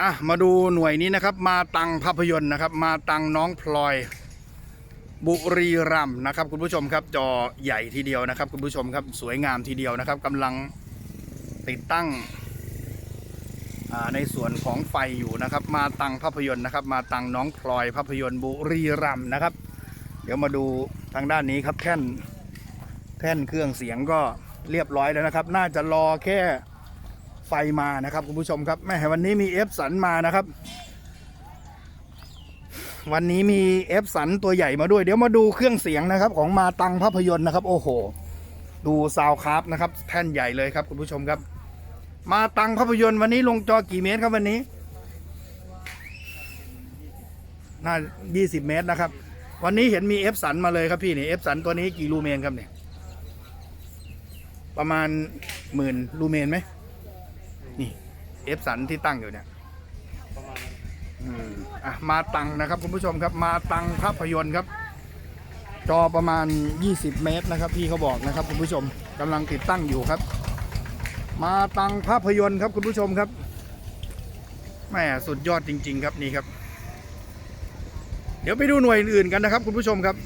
อะมาดูหน่วยนี้นะครับ มาตังภาพยนตร์นะครับ มาตังน้องพลอย บุรีรัมย์นะครับ คุณผู้ชมครับจอใหญ่ทีเดียวนะครับ คุณผู้ชมครับสวยงามทีเดียวนะครับกำลังติดตั้งในส่วนของไฟอยู่นะครับ มาตังภาพยนตร์นะครับ มาตังน้องพลอยภาพยนตร์บุรีรัมย์นะครับ เดี๋ยวมาดูทางด้านนี้ครับแท่นแท่นเครื่องเสียงก็เรียบร้อยแล้วนะครับ น่าจะรอแค่ ไฟมานะครับคุณผู้ชมครับแม่วันนี้มีเอฟสันมานะครับ วันนี้มีเอฟสันตัวใหญ่มาด้วย เดี๋ยวมาดูเครื่องเสียงนะครับ ของมาตังภาพยนตร์นะครับ โอ้โห ดูซาวคราฟนะครับ แท่นใหญ่เลยครับคุณผู้ชมครับ มาตังภาพยนตร์วันนี้ลงจอกี่เมตรครับวันนี้น่า20 เมตรนะครับ วันนี้เห็นมีเอฟสันมาเลยครับพี่นี่เอฟสันตัวนี้กี่ลูเมนครับเนี่ยประมาณหมื่นลูเมนไหม นี่เอฟสันที่ตั้งอยู่เนี่ยอืมอะมาตังนะครับคุณผู้ชมครับ มาตังภาพยนตร์ครับ จอประมาณ 20 เมตรนะครับ พี่เขาบอกนะครับ คุณผู้ชมกำลังติดตั้งอยู่ครับ มาตังภาพยนตร์ครับคุณผู้ชมครับแม่สุดยอดจริง ๆ ครับนี่ครับ เดี๋ยวไปดูหน่วยอื่นๆกันนะครับ คุณผู้ชมครับ